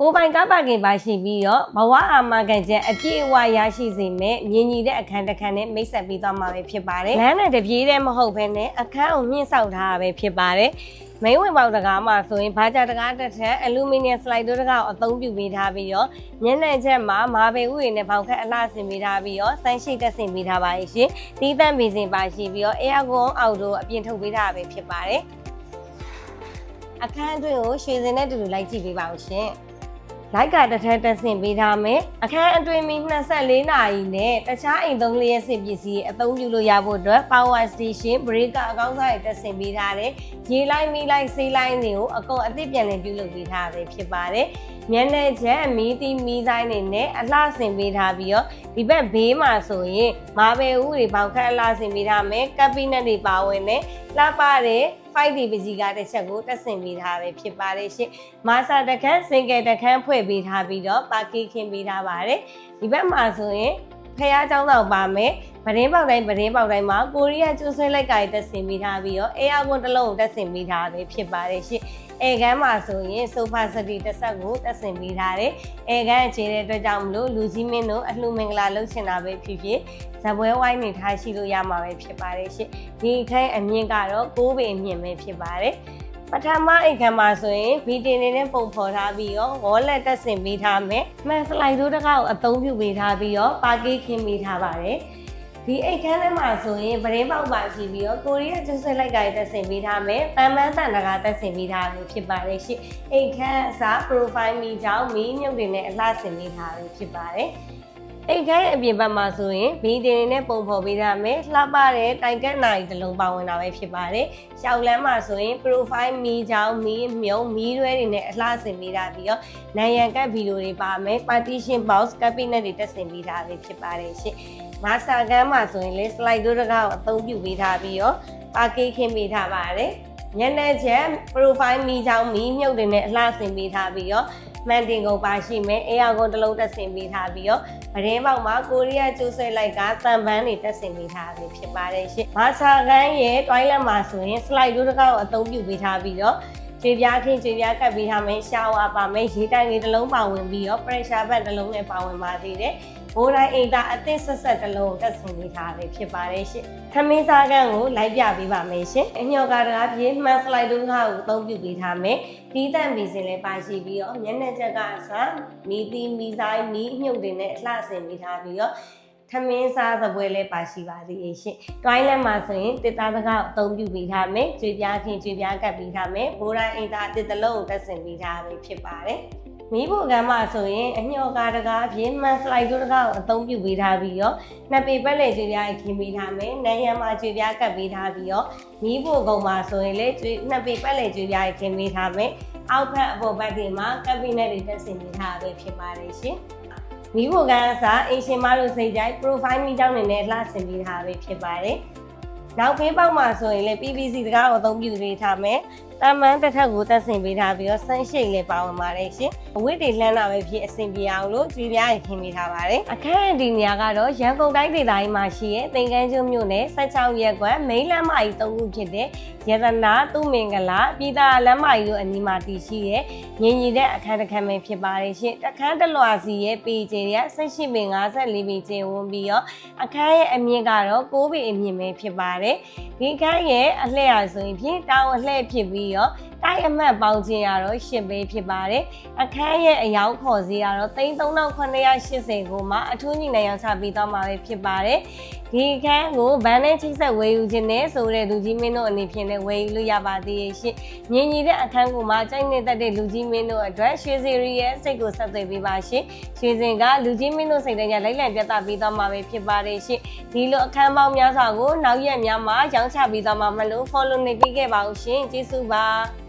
ကိုယ်ပိုင်ကားပါကင်ပါရှိပြီးတော့ဘဝအာမခံချက်အပြည့်အဝရရှိစေမဲ့မြင်ညီတဲ့အခန်းတစ်ခန်းနဲ့မိတ်ဆက်ပြီးသွားမှာပဲဖြစ်ပါတယ်လမ်းနဲ့တပြေးတည်းမဟုတ်ဘဲနဲ့အခန်းကိုမြင့်ဆောက်ထားတာပဲဖြစ်ပါတယ်မိန်းဝင်ပေါက်တကားမှာဆိုရင်ဘာကြတကားတစ်ထက်အလူမီနီယံစလိုက်ဒိုတကားကိုအသုံးပြုပေးထားပြီးတော့ညနေချက်မှာမာဘယ်ဥတွေနဲ့ပေါင်ခက်အလှဆင်ပေးထားပြီးတော့စမ်းရှိတက်ဆင်ပေးထားပါရဲ့ရှင်တီးတန့်ပီစင်ပါရှိပြီးတော့အဲယာကွန်အောက်တို့အပြင်ထုတ်ပေးထားတာပဲဖြစ်ပါတယ်အခန်းအတွင်းကိုရွှေစင်နဲ့တူတူလိုက်ကြည့်ပေးပါဦးရှင် လိုက်ကတစ်ထက်တက်ဆင်ပေးထားမယ်အခန်းအတွင်းမီ24နာရီနဲ့တခြားအိမ်သုံးလျက်စစ်ပစ္စည်းအသုံးပြုလို့ရဖို့အတွက် power station breaker အကောင်းစားတွေတက်ဆင်ပေးထားတယ်ရေလိုက်မီလိုက်ဆေးလိုက်တွေကိုအကုန်အသစ်ပြန်လည်ပြုလုပ်ပေးထားပဲဖြစ်ပါတယ်မျက်နှာချက်မီးတီမီးဆိုင်တွေနဲ့အလှဆင်ပေးထားပြီးတော့ဒီဘက်ဘေးမှာဆိုရင်မာဘယ်ဦးတွေပေါက်ခက်အလှဆင်ပေးထားမယ်ကပ်ပီနက်တွေပါဝင်တယ်လှပတဲ့ 5D ပကြီးကတစ်ချက်ကိုတက်ဆင်ပေးထားပဲဖြစ်ပါတယ်ရှင်မာစာတခန်းစင်ကယ်တခန်းဖွဲ့ပေးထားပြီးတော့ပါကီခင်းပေးထားပါတယ်ဒီဘက်မှာဆိုရင်ဖះเจ้าတော့ပါမယ်ဗရင်းပေါက်တိုင်းဗရင်းပေါက်တိုင်းမှာကိုရီးယားကျူးဆွဲလိုက်ကင်တက်ဆင်ပေးထားပြီးတော့အေယာကွန်တစ်လုံးကိုတက်ဆင်ပေးထားပဲဖြစ်ပါတယ်ရှင် အဲကန်းမှာဆိုရင်ဆိုဖာစတီတစ်ဆက်ကိုတက်ဆင်ပေးထားတယ်အဲကန်းအခြေတဲ့အတွက်ကြောင့်မလို့လူကြီးမင်းတို့အလှမင်္ဂလာလုပ်ချင်တာပဲဖြစ်ဖြစ်ဇပွဲဝိုင်းနေထားရှိလို့ရမှာပဲဖြစ်ပါတယ်ရှင်ဒီခိုင်းအမြင့်ကတော့6ပေအမြင့်ပဲဖြစ်ပါတယ်ပထမအိတ်ခံမှာဆိုရင်ဗီဒီနေနဲ့ပုံဖော်ထားပြီးတော့ဝေါ်လက်တက်ဆင်ပေးထားမယ်။မှန်စလိုက်တို့တကောက်အသုံးပြုပေးထားပြီးတော့ပါကီခင်းပေးထားပါတယ်။ ဒီအိတ်ခန်းထဲမှာဆိုရင်ဗရင်းပေါက်ပါရှိပြီးတော့ကိုရီးယားကျူးဆွဲလိုက်ကကြီးတက်ဆင်ပေးထားမယ်။တန်မန်းတန်တကာတက်ဆင်ပေးထားလို့ဖြစ်ပါတယ်ရှင့်။အိတ်ခန်းအစား profile မီကြောင်းမီးမြုပ်တွေနဲ့အလှဆင်ပေးထားလို့ဖြစ်ပါတယ်။အိတ်ခဲအပြင်ဘက်မှာဆိုရင်ဘီဒီနေနဲ့ပုံဖော်ပေးထားမယ်လှပတဲ့တိုင်ကက်နိုင်တစ်လုံးပါဝင်တာပဲဖြစ်ပါတယ်။ရှောက်လန်းမှာဆိုရင် profile မီချောင်းမီမြုံမီရွဲတွေနဲ့အလှဆင်ပေးထားပြီးတော့နိုင်ရန်ကတ်ဗီဒီယိုတွေပါမယ် partition box cabinet တွေတက်ဆင်ပေးထားပဲဖြစ်ပါတယ်ရှင်။ မာစတာကန်းမှာဆိုရင်လေ slide တို့တကားကိုအသုံးပြုပေးထားပြီးတော့ပါကေးခင်းပေးထားပါတယ်။ညနေချက် profile မီချောင်းမီမြုပ်တွေနဲ့အလှဆင်ပေးထားပြီးတော့မှန်တင်ကုန်ပါရှိမယ်အေယာကုန်တစ်လုံးတက်ဆင်ပေးထားပြီးတော့ပရင်းပေါက်မှာကိုရီးယားကျိုးဆွဲလိုက်ကတန်ပန်းတွေတက်ဆင်ပေးထားပြီးဖြစ်ပါတယ်ရှင်။မာဆာကန်းရဲ့ toilet မှာဆိုရင် slide တို့တစ်ခါကိုအသုံးပြုပေးထားပြီးတော့ခြေပြားခင်းခြေပြားကပ်ပေးထားမယ်ရှာဝါပါမယ်ရေတိုင်လေးတစ်လုံးပါဝင်ပြီးတော့ pressure bed တစ်လုံးနဲ့ပါဝင်ပါသေးတယ်။ ဘိုးတိုင်းအိမ်သားအသစ်ဆက်ဆက်တစ်လုံးကိုတက်ဆင်ပေးထားပြီးဖြစ်ပါတယ်ရှင်။ခမင်းစားကန်းကိုလိုက်ပြပေးပါမယ်ရှင်။အညော်ကားတကားပြေးမှန် slide တို့တစ်ခါကိုအသုံးပြုပေးထားမယ်။တီးတန့်ပီစင်လည်းပါရှိပြီးတော့မျက်နှာချက်ကအစားမီတီမီဆိုင်မီအမြုပ်တွေနဲ့အလှဆင်ပေးထားပြီးတော့ထမင်းစားသပွဲလေးပါရှိပါသေးရဲ့ရှင်။တွိုင်းလက်မှာဆိုရင်တစ်သားတကောက်အသုံးပြုပေးထားမယ်။ကြွေပြားခင်းကြွေပြားကပ်ပေးထားမယ်။ဘိုးတိုင်းအိမ်သားတစ်တလုံးကိုတက်ဆင်ပေးထားပဲဖြစ်ပါတယ်။ မီးဖို့ကမ်းမှာဆိုရင်အညော်ကားတကားပြင်းမှန်စလိုက်တို့တကားကိုအသုံးပြုပေးထားပြီးတော့နှစ်ပေပက်လေကြွေပြားခင်းပေးထားမယ်။နန်းရံမှာကြွေပြားကပ်ပေးထားပြီးတော့မီးဖို့ကုံမှာဆိုရင်လေကြွေနှစ်ပေပက်လေကြွေပြားခင်းပေးထားမယ်။အောက်ဖက်အပေါ်ဘက်တွေမှာကပ်ဘိနက်တွေတက်ဆင်ပေးထားပဲဖြစ်ပါတယ်ရှင်။မိဖို့ကန်အစားအင်ရှင်မတို့စိတ်ကြိုက် profile မိကြောင်းနေနဲ့လှဆင်ပေးထားပဲဖြစ်ပါတယ်။နောက်ဖေးပေါက်မှာဆိုရင်လည်း PVC တကားကိုအသုံးပြုပေးထားမယ်။ တမန်တစ်ထပ်ကိုတက်ဆင်ပေးထားပြီးတော့ဆန်းရှိတ်လည်းပါဝင်ပါတယ်ရှင်။အဝတ်တွေလှမ်းတာပဲဖြစ်အဆင်ပြေအောင်လို့ကြွေပြားရင်ခင်းပေးထားပါတယ်။အခန်းဒီနေရာကတော့ရန်ကုန်တိုင်းဒေသကြီးမှာရှိတဲ့သင်္ကန်းကျွန်းမြို့နယ်16ရပ်ကွက်မိန်းလမ်းမကြီး၃ခုဖြစ်တဲ့ရတနာသူမင်္ဂလာပြည်သာလမ်းမကြီးတို့အနီးမှာတည်ရှိတဲ့ငင်ညီတဲ့အခန်းတစ်ခန်းပဲဖြစ်ပါတယ်ရှင်။အခန်းတစ်လွှာစီရဲ့ပေကျတွေက18ပေ54ပေကျဝန်းပြီးတော့အခန်းရဲ့အမြင့်ကတော့6ပေအမြင့်ပဲဖြစ်ပါတယ်။ဒီအခန်းရဲ့အလှည့်အဆိုရင်ဖြင့်တောင်အလှည့်ဖြစ်ပြီးတော့တိုက်အမှတ်ပေါင်းခြင်းကတော့10ပဲဖြစ်ပါတယ်။အခန်းရဲ့အယောင်ခေါ်စီကတော့3980ကိုမှအထူးညီနိုင်အောင်ချပြီးတော့မှာပဲဖြစ်ပါတယ်။ ဒီအခန်းကိုဗန်နဲ့ချိတ်ဆက်ဝယ်ယူခြင်းနဲ့ဆိုတဲ့လူကြီးမင်းတို့အနေဖြင့်လည်းဝယ်ယူလို့ရပါသေးရဲ့ရှင်။ငင်ညီတဲ့အခန်းကိုမှကြိုက်နေတတ်တဲ့လူကြီးမင်းတို့အတွက်ရွှေစီရီရဲ့စိတ်ကိုဆက်သွယ်ပေးပါရှင်။ရွှေစင်ကလူကြီးမင်းတို့စိတ်တိုင်းကြလိုက်လံပြသပေးသွားမှာပဲဖြစ်ပါတယ်ရှင်။ဒီလိုအခန်းပေါင်းများစွာကိုနောက်ရက်များမှာရောင်းချပေးသွားမှာမလို့ follow နေပေးခဲ့ပါဦးရှင်။ကျေးဇူးပါ။